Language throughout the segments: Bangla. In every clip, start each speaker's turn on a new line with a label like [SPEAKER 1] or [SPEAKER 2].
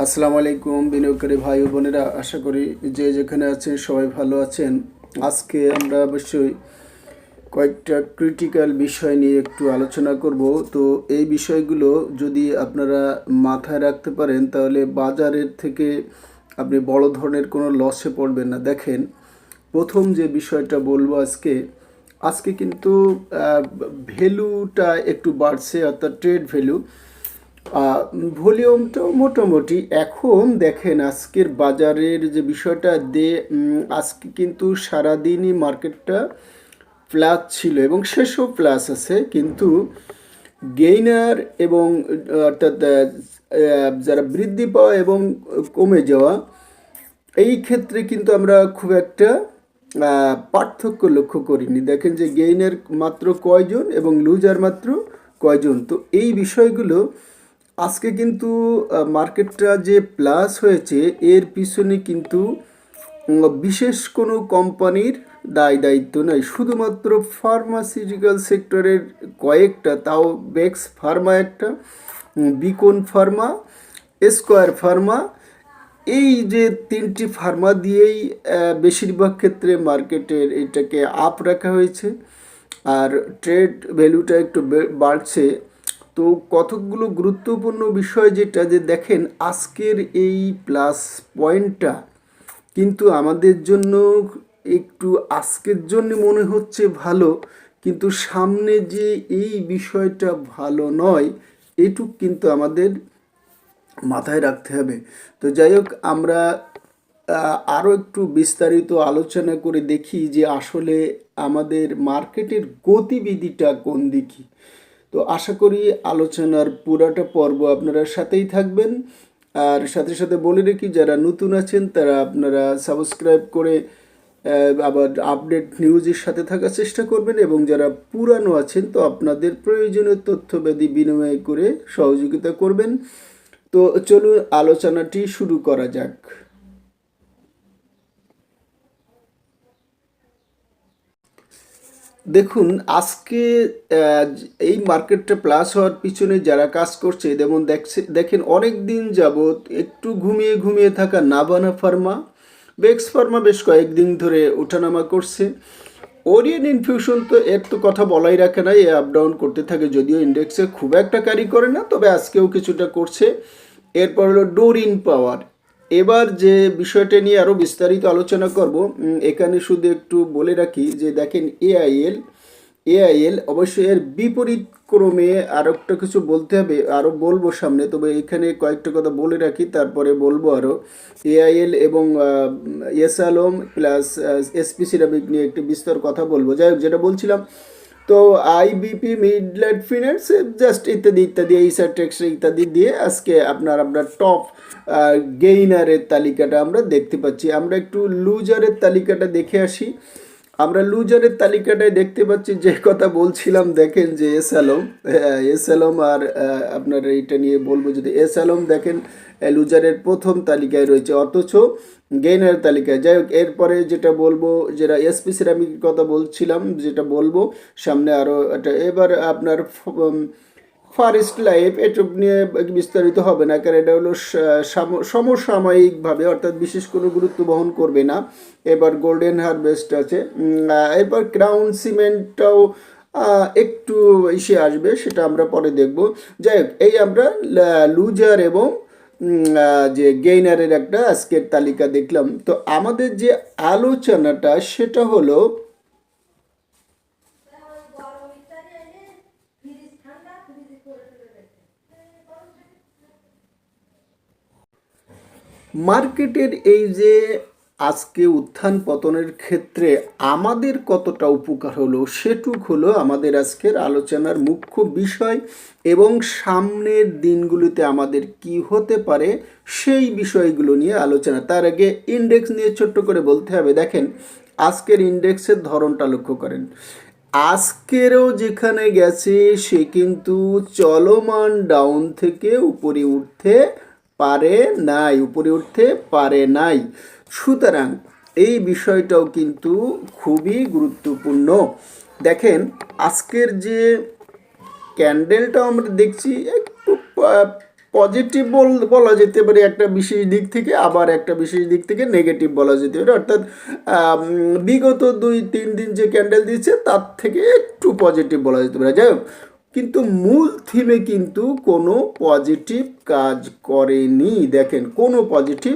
[SPEAKER 1] আসসালামু আলাইকুম বিনিয়োগকারী ভাই বোনেরা, আশা করি যে যেখানে আছেন সবাই ভালো আছেন। আজকে আমরা অবশ্যই কয়েকটা ক্রিটিক্যাল বিষয় নিয়ে একটু আলোচনা করব। তো এই বিষয়গুলো যদি আপনারা মাথায় রাখতে পারেন, তাহলে বাজারের থেকে আপনি বড় ধরনের কোনো লসে পড়বেন না। দেখেন, প্রথম যে বিষয়টা বলব আজকে আজকে কিন্তু ভ্যালুটা একটু বাড়ছে, অর্থাৎ ট্রেড ভ্যালু ভলিউমটাও মোটামুটি এখন দেখেন আজকের বাজারের যে বিষয়টা, দে আজকে কিন্তু সারাদিনই মার্কেটটা প্লাস ছিল এবং শেষও প্লাস আছে, কিন্তু গেইনার এবং, অর্থাৎ যারা বৃদ্ধি পাওয়া এবং কমে যাওয়া, এই ক্ষেত্রে কিন্তু আমরা খুব একটা পার্থক্য লক্ষ্য করিনি। দেখেন যে গেইনের মাত্র কয়জন এবং লুজার মাত্র কয়জন? তো এই বিষয়গুলো আজকে কিন্তু মার্কেটটা যে প্লাস হয়েছে, এর পিছনে কিন্তু বিশেষ কোনো কোম্পানির দায় দায়িত্ব নয় শুধুমাত্র ফার্মাসিউটিক্যাল সেক্টরের কয়েকটা, তাও বেক্স ফার্মা একটা বিকন ফার্মা স্কোয়ার ফার্মা এই যে তিনটি ফার্মা দিয়েই বেশিরভাগ ক্ষেত্রে মার্কেটের এটাকে আপ রাখা হয়েছে। আর ট্রেড ভ্যালুটা একটু বাড়ছে। তো কতকগুলো গুরুত্বপূর্ণ বিষয় যেটা যে দেখেন, আজকের এই প্লাস পয়েন্টটা কিন্তু আমাদের জন্য একটু আজকের জন্য মনে হচ্ছে ভালো, কিন্তু সামনে যে এই বিষয়টা ভালো নয়, এটুক কিন্তু আমাদের মাথায় রাখতে হবে। তো যাই হোক, আমরা আরও একটু বিস্তারিত আলোচনা করে দেখি যে আসলে আমাদের মার্কেটের গতিবিধিটা কোন দিকে। তো আশা করি আলোচনার পুরাটা পর্ব আপনারা সাথেই থাকবেন। আর সাথে সাথে বলে রাখি, যারা নতুন আছেন, তারা আপনারা সাবস্ক্রাইব করে আবার আপডেট নিউজের সাথে থাকার চেষ্টা করবেন এবং যারা পুরানো আছেন, তো আপনাদের প্রয়োজনীয় তথ্যবাদী বিনিময় করে সহযোগিতা করবেন। তো চলুন আলোচনাটি শুরু করা যাক। দেখুন, আজকে এই মার্কেটটা প্লাস হওয়ার পিছনে যারা কাজ করছে, যেমন দেখছে, দেখেন অনেক দিন যাবৎ একটু ঘুমিয়ে ঘুমিয়ে থাকা নাবানা ফার্মা বেক্স ফার্মা বেশ কয়েকদিন ধরে ওঠানামা করছে। ওরিয়েন ইনফিউশন তো এর তো কথা বলাই রাখে না, এ আপ ডাউন করতে থাকে, যদিও ইন্ডেক্সে খুব একটা ক্যারি করে না, তবে আজকেও কিছুটা করছে। এরপর হলো ডোরিন পাওয়ার এবার যে বিষয়টা নিয়ে আরও বিস্তারিত আলোচনা করব এখানে শুধু একটু বলে রাখি যে দেখেন এআইএল এআইএল অবশ্যই এর বিপরীত ক্রমে আরও একটা কিছু বলতে হবে আরও বলব সামনে। তবে এখানে কয়েকটা কথা বলে রাখি, তারপরে বলব আরও এআইএল এবং S Alam plus SP ceramic নিয়ে একটি বিস্তর কথা বলব। যাই হোক, যেটা বলছিলাম তো আইবিপি মিডলেট ফিনান্স জাস্ট ইত্যাদি ইত্যাদি এইসার টেক্স ইত্যাদি দিয়ে আজকে আপনার আমরা টপ গেইনারের তালিকাটা আমরা দেখতে পাচ্ছি। আমরা একটু লুজারের তালিকাটা দেখে আসি। আমরা লুজারের তালিকাটায় দেখতে পাচ্ছি যে কথা বলছিলাম, দেখেন যে এস আলম এস আলম আর আপনার এইটা নিয়ে বলব যদি এস আলম দেখেন লুজারের প্রথম তালিকায় রয়েছে। অথচ গেইনার তালিকায়। যাই হোক, এরপরে যেটা বলব, যেটা এসপি সিরামিকের কথা বলছিলাম, যেটা বলব, সামনে আরও একটা। এবার আপনার ফরেস্ট লাইফ, এসব নিয়ে বিস্তারিত হবে না, কারণ এটা হলো সমসাময়িকভাবে, অর্থাৎ বিশেষ কোনো গুরুত্ব বহন করবে না। এবার গোল্ডেন হারভেস্ট আছে। এরপর ক্রাউন সিমেন্টটাও একটু এসে আসবে, সেটা আমরা পরে দেখব। যাই হোক, এই আমরা লুজার এবং যে গেইনারের একটা আজকের তালিকা দেখলাম। তো আমাদের যে আলোচনাটা, সেটা হলো মার্কেটের এই যে আজকে উত্থান পতনের ক্ষেত্রে আমাদের কতটা উপকার হলো সেটুক হলো আমাদের আজকের আলোচনার মুখ্য বিষয় এবং সামনের দিনগুলিতে আমাদের কি হতে পারে সেই বিষয়গুলো নিয়ে আলোচনা। তার আগে ইন্ডেক্স নিয়ে ছোট্ট করে বলতে হবে, দেখেন আজকের ইন্ডেক্সের ধরনটা লক্ষ্য করেন। আজকেরও যেখানে গেছে সে কিন্তু চলমান ডাউন থেকে উপরে উঠতে পারে নাই, উপরে উঠতে পারে নাই। সুতরাং এই বিষয়টাও কিন্তু খুবই গুরুত্বপূর্ণ। দেখেন, আজকের যে ক্যান্ডেলটাও আমরা দেখছি, একটু পজিটিভ বল, বলা যেতে পারে একটা বিশেষ দিক থেকে, আবার একটা বিশেষ দিক থেকে নেগেটিভ বলা যেতে পারে। অর্থাৎ বিগত দুই, তিন দিন যে ক্যান্ডেল দিচ্ছে, তার থেকে একটু পজিটিভ বলা যেতে পারে। যাই হোক কিন্তু মূল থিমে কিন্তু কোনো পজিটিভ কাজ করেনি। দেখেন, কোনো পজিটিভ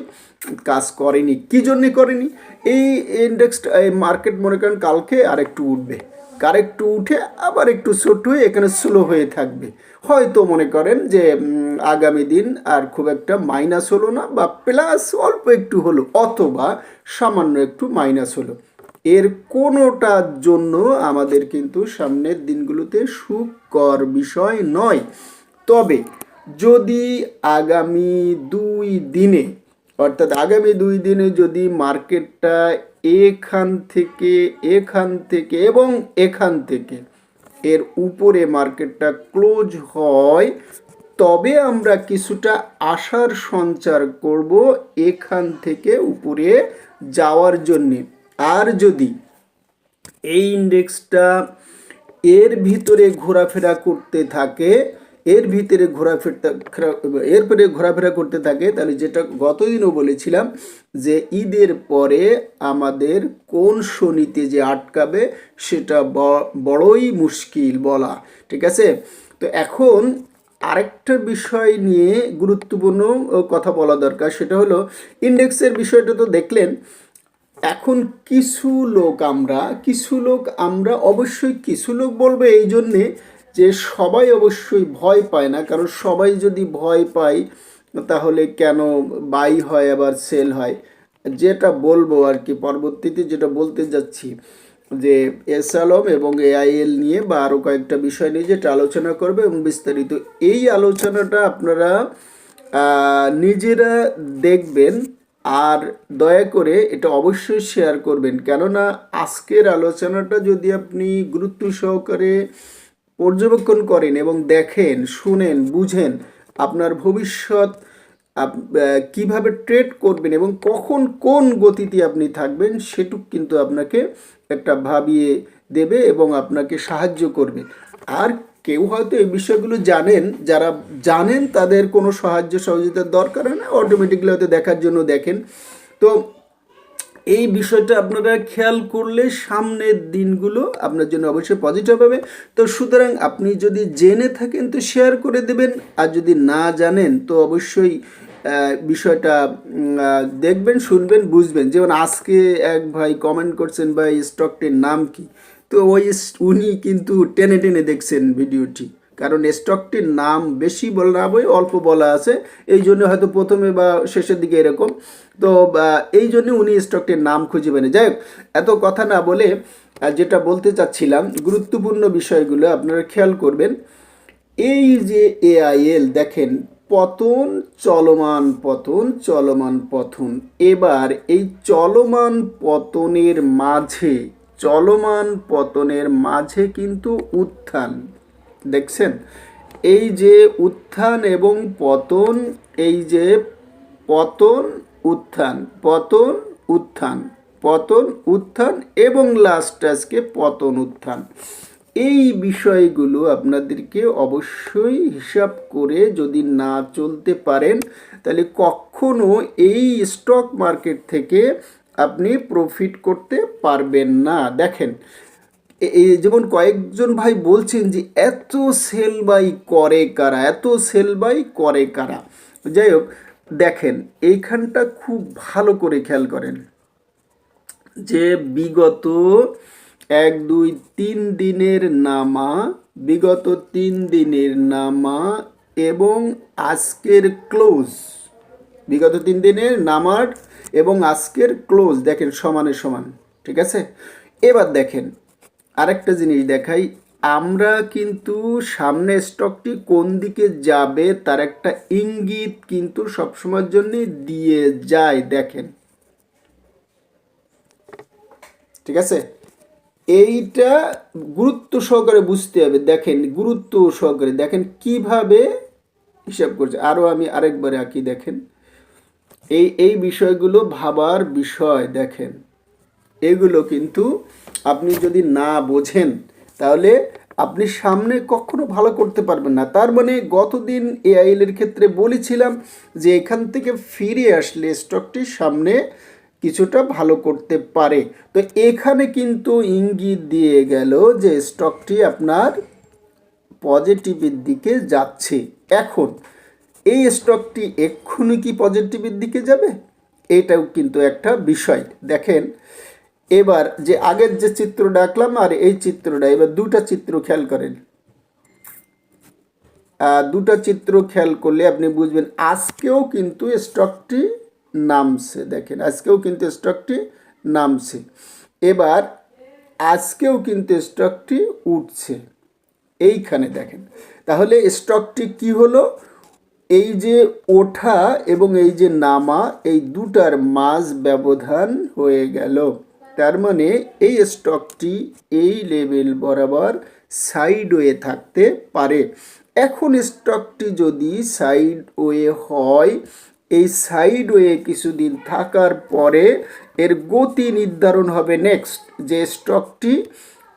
[SPEAKER 1] কাজ করেনি। কী জন্যে করেনি? এই ইন্ডেক্সটা এই মার্কেট মনে করেন কালকে আরেকটু উঠবে। কারেক্টু উঠে আবার একটু ছোট হয়ে এখানে স্লো হয়ে থাকবে। হয়তো মনে করেন যে আগামী দিন আর খুব একটা মাইনাস হলো না বা প্লাস অল্প একটু হলো, অথবা সামান্য একটু মাইনাস হলো। এর কোনোটার জন্য আমাদের কিন্তু সামনের দিনগুলোতে সুকর বিষয় নয়। তবে যদি আগামী দুই দিনে, অর্থাৎ আগামী দুই দিনে যদি মার্কেটটা এখান থেকে এখান থেকে এবং এখান থেকে এর উপরে মার্কেটটা ক্লোজ হয়, তবে আমরা কিছুটা আশার সঞ্চার করব এখান থেকে উপরে যাওয়ার জন্যে। আর যদি এই ইন্ডেক্সটা এর ভিতরে ঘোরাফেরা করতে থাকে, এর ভিতরে ঘোরাফেরা এরপরে ঘোরাফেরা করতে থাকে, তাহলে যেটা গতদিনও বলেছিলাম যে ঈদের পরে আমাদের কোন শনিতে যে আটকাবে সেটা বড়ই মুশকিল বলা, ঠিক আছে? তো এখন আরেকটা বিষয় নিয়ে গুরুত্বপূর্ণ কথা বলা দরকার, সেটা হলো, ইন্ডেক্সের বিষয়টা তো দেখলেন এখন কিছু লোক আমরা, কিছু লোক আমরা অবশ্যই কিছু লোক বলবে এই জন্যে যে সবাই অবশ্যই ভয় পায় না। কারণ সবাই যদি ভয় পায়, তাহলে কেন বাই হয় আবার সেল হয়? যেটা বলব আর কি, পরবর্তীতে যেটা বলতে যাচ্ছি, যে এস আলম এবং এআইএল নিয়ে বা আরও কয়েকটা বিষয় নিয়ে যেটা আলোচনা করবে এবং বিস্তারিত এই আলোচনাটা আপনারা নিজেরা দেখবেন। আর দয়া করে এটা অবশ্যই শেয়ার করবেন। কেননা আজকের আলোচনাটা যদি আপনি গুরুত্ব সহকারে পর্যবেক্ষণ করেন এবং দেখেন, শুনেন, বুঝেন আপনার ভবিষ্যৎ কীভাবে ট্রেড করবেন এবং কখন কোন গতিতে আপনি থাকবেন, সেটুক কিন্তু আপনাকে একটা ভাবিয়ে দেবে এবং আপনাকে সাহায্য করবে। আর কেউ হয়তো এই বিষয়গুলো জানেন, যারা জানেন তাদের কোনো সাহায্য সহযোগিতার দরকার হয় না অটোমেটিকলি হয়তো দেখার জন্য দেখেন। তো এই বিষয়টা আপনারা খেয়াল করলে সামনের দিনগুলো আপনার জন্য অবশ্যই পজিটিভ হবে। তো সুতরাং আপনি যদি জেনে থাকেন তো শেয়ার করে দেবেন, আর যদি না জানেন তো অবশ্যই বিষয়টা দেখবেন, শুনবেন, বুঝবেন। যেমন আজকে এক ভাই কমেন্ট করছেন, ভাই স্টকটির নাম কি? তো ওই উনি কিন্তু টেনে টেনে দেখছেন ভিডিওটি। কারণ স্টকটির নাম বেশি বলা বই, অল্প বলা আছে। এই জন্য হয়তো প্রথমে বা শেষের দিকে এরকম। তো এই জন্য উনি স্টকটির নাম খুঁজে পেনে যাই হোক, এত কথা না বলে যেটা বলতে চাচ্ছিলাম, গুরুত্বপূর্ণ বিষয়গুলো আপনারা খেয়াল করবেন। এই যে এআইএল দেখেন, পতন চলমান পতন চলমান পতন। এবার এই চলমান পতনের মাঝে চলমান পতনের মাঝে কিন্তু উত্থান। দেখছেন? এই যে উত্থান এবং পতন, এই যে পতন, উত্থান পতন উত্থান পতন, উত্থান এবং লাস্ট আজকে পতন, উত্থান। এই বিষয়গুলো আপনাদেরকে অবশ্যই হিসাব করে যদি না চলতে পারেন, তাহলে কখনো এই স্টক মার্কেট থেকে আপনি প্রফিট করতে পারবেন না। দেখেন যেমন কয়েকজন ভাই বলছেন যে, এত সেল বাই করে কারা? এত সেল বাই করে কারা? যাই হোক, দেখেন, এইখানটা খুব ভালো করে খেয়াল করেন যে, বিগত এক, দুই, তিন দিনের নামা, বিগত তিন দিনের নামা এবং আজকের ক্লোজ বিগত তিন দিনের নামার এবং আজকের ক্লোজ দেখেন সমানে সমান, ঠিক আছে? এবার দেখেন, আরেকটা জিনিস দেখাই, আমরা কিন্তু সামনে স্টকটি কোন দিকে যাবে তার একটা ইঙ্গিত কিন্তু সবসময়ের জন্য দিয়ে যায়, দেখেন। ঠিক আছে? এইটা গুরুত্ব সহকারে বুঝতে হবে, দেখেন, গুরুত্ব সহকারে, দেখেন কীভাবে হিসাব করছে। আরও আমি আরেকবারে আঁকি, দেখেন। এই এই বিষয়গুলো ভাবার বিষয় দেখেন। এগুলো কিন্তু আপনি যদি না বোঝেন, তাহলে আপনি সামনে কখনো ভালো করতে পারবেন না। তার মানে গতদিন এআইএল এর ক্ষেত্রে বলেছিলাম যে এখান থেকে ফিরে আসলে স্টকটি সামনে কিছুটা ভালো করতে পারে। তো এখানে কিন্তু ইঙ্গিত দিয়ে গেল যে স্টকটি আপনার পজিটিভের দিকে যাচ্ছে। এখন এই স্টকটি এক্ষুনি কি পজিটিভের দিকে যাবে? এটাও কিন্তু একটা বিষয়। দেখেন, এবার যে আগের যে চিত্র ডাকলাম আর এই চিত্রটা, এবার দুটা চিত্র খেয়াল করেন। দুটা চিত্র খেয়াল করলে আপনি বুঝবেন, আজকেও কিন্তু স্টকটি নামছে। দেখেন, আজকেও কিন্তু স্টকটি নামছে। এবার আজকেও কিন্তু স্টকটি উঠছে। এইখানে দেখেন। তাহলে স্টকটি কি হলো? এই যে ওঠা এবং এই যে নামা, এই দুটার মাঝ ব্যবধান হয়ে গেল। তার মানে এই স্টকটি এই লেভেল বরাবর সাইড ওয়ে থাকতে পারে। এখন স্টকটি যদি সাইড ওয়ে হয়, এই সাইড ওয়ে কিছুদিন থাকার পরে এর গতি নির্ধারণ হবে নেক্সট যে স্টকটি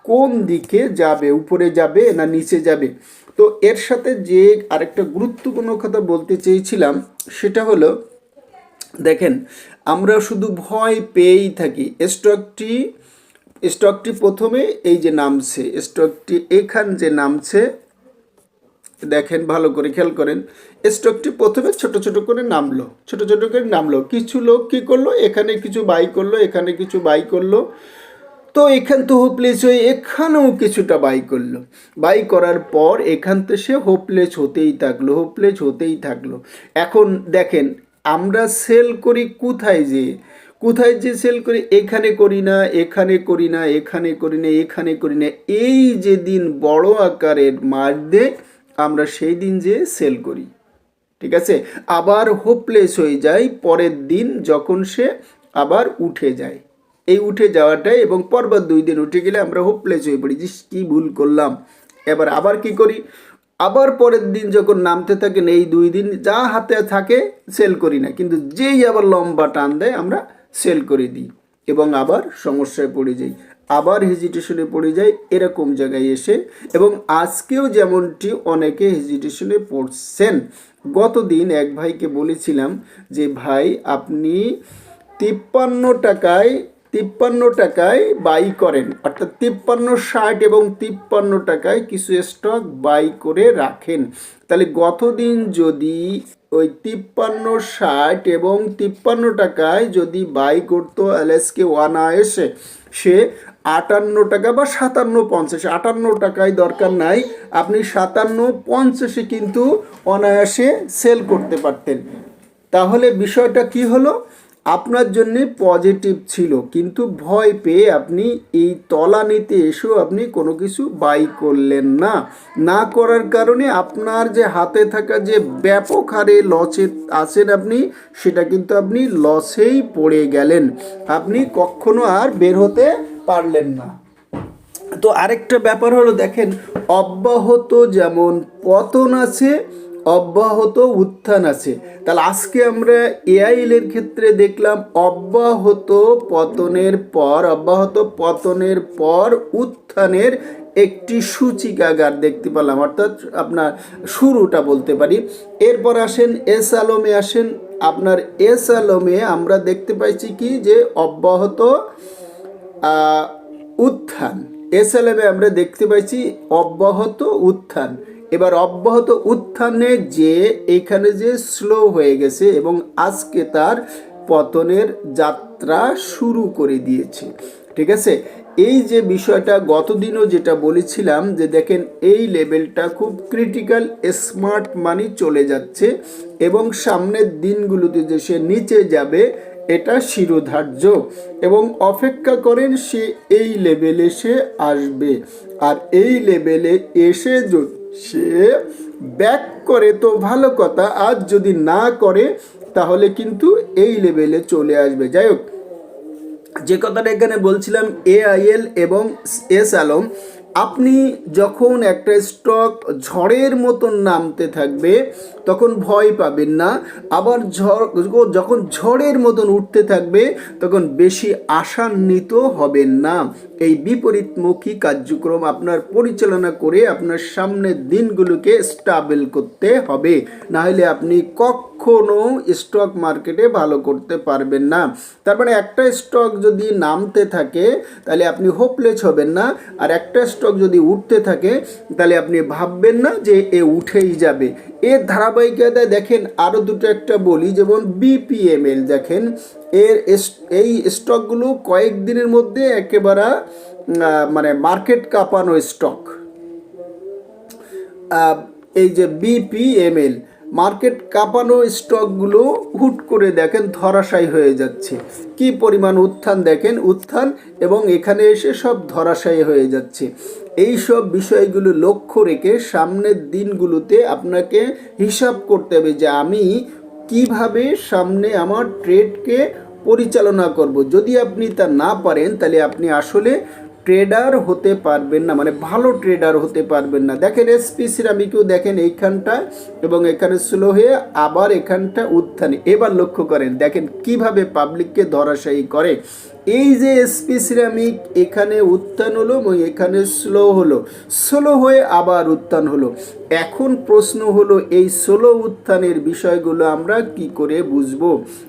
[SPEAKER 1] কোন দিকে যাবে, উপরে যাবে না নিচে যাবে। তো এর সাথে যে আরেকটা গুরুত্বপূর্ণ কথা বলতে চেয়েছিলাম, সেটা হলো, দেখেন, আমরা শুধু ভয় পেয়েই থাকি। স্টকটি স্টকটি প্রথমে এই যে নামছে, স্টকটি এখান যে নামছে, দেখেন, ভালো করে খেয়াল করেন, স্টকটি প্রথমে ছোট ছোট করে নামলো, ছোট ছোট করে নামলো। কিছু লোক কি করল? এখানে কিছু বাই করল, এখানে কিছু বাই করল। তো এখান তো হোপলেস হয়ে এখানেও কিছুটা বাই করল। বাই করার পর এখান থেকে সে হোপলেস হতেই থাকল হোপলেস হতেই থাকল। এখন দেখেন, আমরা সেল করি কোথায় যে? কোথায় যে সেল করি? এখানে করি না, এখানে করি না, এখানে করি না, এখানে করি না। এই যে দিন বড় আকারের মার দেয় আমরা সেই দিন যে সেল করি। ঠিক আছে? আবার হোপলেস হয়ে যায়, পরের দিন যখন সে আবার উঠে যায়। এই উঠে যাওয়াটাই এবং পরবার দুই দিন উঠে গেলে আমরা হোপলেস হয়ে পড়ি যে কী ভুল করলাম। এবার আবার কি করি? আবার পরের দিন যখন নামতে থাকেন, এই দুই দিন যা হাতে থাকে সেল করি না, কিন্তু যেই আবার লম্বা টান দেয়, আমরা সেল করে দিই এবং আবার সমস্যায় পড়ে যাই, আবার হেজিটেশনে পড়ে যায় এরকম জায়গায় এসে এবং আজকেও যেমনটি অনেকে হেজিটেশনে পড়ছেন। গতদিন এক ভাইকে বলেছিলাম যে, ভাই, আপনি তিপ্পান্ন টাকায় তিপ্পান্ন টাকায় বাই করেন। অর্থাৎ তিপ্পান্ন ষাট এবং তিপ্পান্ন টাকায় কিছু স্টক বাই করে রাখেন। তাহলে গতদিন যদি ওই তিপ্পান্ন ষাট এবং তিপ্পান্ন টাকায় যদি বাই করতো এলএসকে ওয়ান এসে সে আটান্ন টাকা বা সাতান্ন পঞ্চাশ, আটান্ন টাকায় দরকার নাই, আপনি সাতান্ন পঞ্চাশে কিন্তু অনায়াসে সেল করতে পারতেন। তাহলে বিষয়টা কি হলো? আপনার জন্য পজিটিভ ছিল, কিন্তু ভয় পেয়ে আপনি এই তলানিতে এসেও আপনি কোনো কিছু বাই করলেন না। না করার কারণে আপনার যে হাতে থাকা যে ব্যাপক হারে লসে আছেন আপনি, সেটা কিন্তু আপনি লসেই পড়ে গেলেন। আপনি কখনো আর বের হতে পারলেন না। তো আরেকটা ব্যাপার হলো, দেখেন, অব্যাহত যেমন পতন আছে অব্যাহত উত্থান আছে। তাহলে আজকে আমরা এআইএল এর ক্ষেত্রে দেখলাম অব্যাহত পতনের পর, অব্যাহত পতনের পর উত্থানের একটি সূচিকাগার দেখতে পেলাম। অর্থাৎ আপনার শুরুটা বলতে পারি। এরপর আসেন এস আলমে আসেন। আপনার এস আলমে আমরা দেখতে পাইছি কি যে অব্যাহত উত্থান। এস আলমে আমরা দেখতে পাইছি অব্যাহত উত্থান। এবার অব্যাহত উত্থানে যে, এখানে যে স্লো হয়ে গেছে এবং আজকে তার পতনের যাত্রা শুরু করে দিয়েছে, ঠিক আছে? এই যে বিষয়টা গতদিনও যেটা বলেছিলাম যে, দেখেন এই লেভেলটা খুব ক্রিটিক্যাল স্মার্ট মানি চলে যাচ্ছে এবং সামনের দিনগুলোতে যে সে নিচে যাবে, এটা শিরোধার্য এবং অপেক্ষা করেন সে এই লেভেলে সে আসবে। আর এই লেভেলে এসে যদি সে ব্যাক করে তো ভালো কথা আর যদি না করে, তাহলে কিন্তু এই লেভেলে চলে আসবে। যাই হোক, যে কথাটা এখানে বলছিলাম এআইএল এবং এস আলম আপনি যখন একটা স্টক ঝড়ের মতন নামতে থাকবে, তখন ভয় পাবেন না। আবার ঝড়, যখন ঝড়ের মতন উঠতে থাকবে, তখন বেশি আশান্বিত হবেন না। এই বিপরীতমুখী কার্যক্রম আপনার পরিচালনা করে আপনার সামনের দিনগুলোকে স্টাবেল করতে হবে। না হলে আপনি কখনো স্টক মার্কেটে ভালো করতে পারবেন না। তার মানে একটা স্টক যদি নামতে থাকে, তাহলে আপনি হোপলেস হবেন না। আর একটা স্টক যদি উঠতে থাকে, তাহলে আপনি ভাববেন না যে এ উঠেই যাবে। এর ধারাবাহিকতায় দেখেন আরও দুটো একটা বলি, যেমন বিপিএমএল দেখেন, এর এই স্টকগুলো কয়েকদিনের মধ্যে একেবারে মানে মার্কেট কাঁপানো স্টক এই যে বিপিএমএল মার্কেট কাঁপানো স্টকগুলো হুট করে দেখেন ধরাশায়ী হয়ে যাচ্ছে। কি পরিমাণ উত্থান দেখেন? উত্থান এবং এখানে এসে সব ধরাশায়ী হয়ে যাচ্ছে। এই সব বিষয়গুলো লক্ষ্য রেখে সামনের দিনগুলোতে আপনাকে হিসাব করতে হবে যে আমি কীভাবে সামনে আমার ট্রেডকে পরিচালনা করব। যদি আপনি তা না পারেন, তাহলে আপনি আসলে ট্রেডার হতে পারবেন না মানে ভালো ট্রেডার হতে পারবেন না। দেখেন এসপি সিরামিকেও দেখেন এইখানটা এবং এখানে স্লো হয়ে আবার এখানটা উত্থানে। এবার লক্ষ্য করেন, দেখেন কীভাবে পাবলিককে ধরাশায়ী করে। এই যে এসপি সিরামিক এখানে উত্থান হলো এবং এখানে স্লো হলো, স্লো হয়ে আবার উত্থান হলো। এখন প্রশ্ন হলো, এই স্লো উত্থানের বিষয়গুলো আমরা কি করে বুঝব?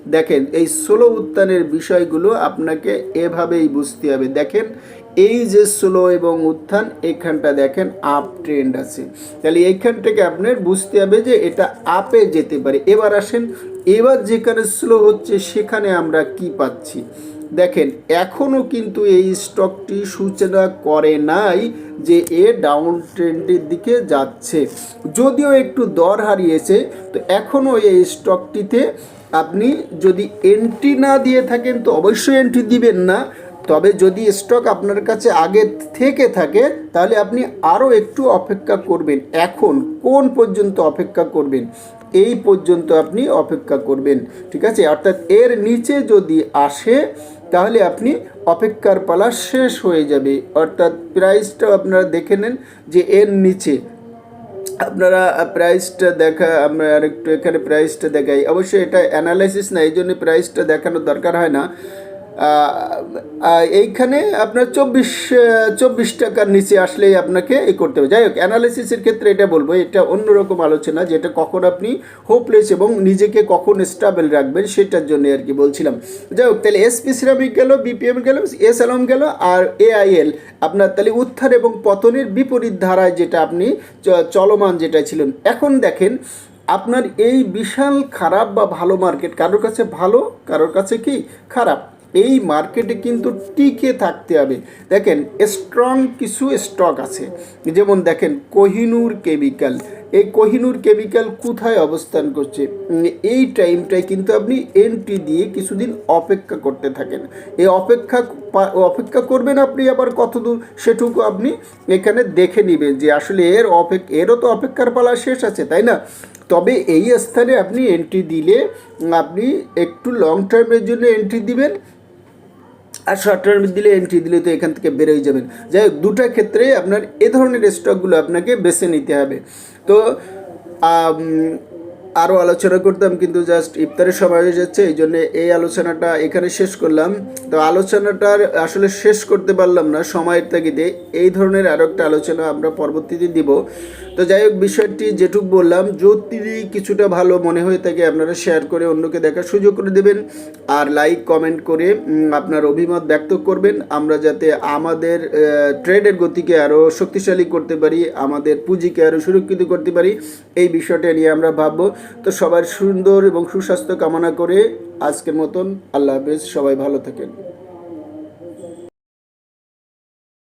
[SPEAKER 1] দেখেন, এই স্লো উত্থানের বিষয়গুলো আপনাকে এভাবেই বুঝতে হবে। দেখেন এই যে স্লো এবং উত্থান, এখানটা দেখেন আপ ট্রেন্ড আছে। তাহলে এইখান থেকে আপনার বুঝতে হবে যে এটা আপে যেতে পারে। এবার আসেন, এবার যেখানে স্লো হচ্ছে, সেখানে আমরা কি পাচ্ছি? দেখেন এখনও কিন্তু এই স্টকটি সূচনা করে নাই যে এ ডাউন ট্রেন্ডের দিকে যাচ্ছে। যদিও একটু দর হারিয়েছে, তো এখনও এই স্টকটিতে আপনি যদি এন্ট্রি না দিয়ে থাকেন, তো অবশ্যই এন্ট্রি দিবেন না। তবে যদি স্টক আপনার কাছে আগে থেকে থাকে, তাহলে আপনি আরও একটু অপেক্ষা করবেন। এখন কোন পর্যন্ত অপেক্ষা করবেন? এই পর্যন্ত আপনি অপেক্ষা করবেন, ঠিক আছে? অর্থাৎ এর নিচে যদি আসে, তাহলে আপনি অপেক্ষার পালা শেষ হয়ে যাবে। অর্থাৎ প্রাইসটাও আপনারা দেখে নেন যে এর নিচে। আপনারা প্রাইসটা দেখা, আমরা আরেকটু এখানে প্রাইসটা দেখাই। অবশ্যই এটা অ্যানালাইসিস না, এই জন্য প্রাইসটা দেখানোর দরকার হয় না। এইখানে আপনার চব্বিশ চব্বিশ টাকার নিচে আসলেই আপনাকে এই করতে হবে। যাই হোক অ্যানালিসিসের ক্ষেত্রে এটা বলব, এটা অন্যরকম আলোচনা, যেটা কখন আপনি হোপলেস এবং নিজেকে কখন স্টাবেল রাখবেন সেটার জন্য আর কি বলছিলাম। যাই হোক, তাহলে এসপি সিরামিক গেল বিপিএম গেল এস আলম গেল আর এআইএল আপনার তাহলে উত্থান এবং পতনের বিপরীত ধারায় যেটা আপনি চলমান যেটা ছিলেন। এখন দেখেন, আপনার এই বিশাল খারাপ বা ভালো মার্কেট কারোর কাছে ভালো, কারোর কাছে কি? খারাপ। এই মার্কেটে কিন্তু টিকে থাকতে হবে। দেখেন স্ট্রং কিছু স্টক আছে। যেমন দেখেন, কোহিনুর কেমিক্যাল এই কোহিনুর কেমিক্যাল কোথায় অবস্থান করছে? এই টাইমটায় কিন্তু আপনি এন্ট্রি দিয়ে কিছুদিন অপেক্ষা করতে থাকেন। এই অপেক্ষা অপেক্ষা করবেন আপনি আবার কতদূর সেটুকু আপনি এখানে দেখে নেবেন যে আসলে এর অপেক, এরও তো অপেক্ষার পালা শেষ আছে, তাই না? তবে এই স্থানে আপনি এন্ট্রি দিলে আপনি একটু লং টার্মের জন্য এন্ট্রি দিবেন। আর শর্ট দিলে এন্ট্রি দিলে তো এখান থেকে বেরোই যাবেন। যাই হোক, দুটা ক্ষেত্রে আপনার এ ধরনের স্টকগুলো আপনাকে বেছে নিতে হবে। তো আরও আলোচনা করতাম, কিন্তু জাস্ট ইফতারের সময় হয়ে যাচ্ছে, এই জন্য এই আলোচনাটা এখানে শেষ করলাম। তো আলোচনাটার আসলে শেষ করতে পারলাম না সময়ের তাগিদে, এই ধরনের আরও একটা আলোচনা আমরা পরবর্তীতে দিব। তো যাই হোক, বিষয়টি যেটুক বললাম, যদি কিছুটা ভালো মনে হয়ে থাকে, আপনারা শেয়ার করে অন্যকে দেখার সুযোগ করে দেবেন, আর লাইক কমেন্ট করে আপনার অভিমত ব্যক্ত করবেন। আমরা যাতে আমাদের ট্রেডের গতিকে আরও শক্তিশালী করতে পারি, আমাদের পুঁজিকে আরও সুরক্ষিত করতে পারি, এই বিষয়টা নিয়ে আমরা ভাববো। তো সবার সুন্দর এবং সুস্বাস্থ্য কামনা করে আজকের মতন আল্লাহ হাফেজ সবাই ভালো থাকেন।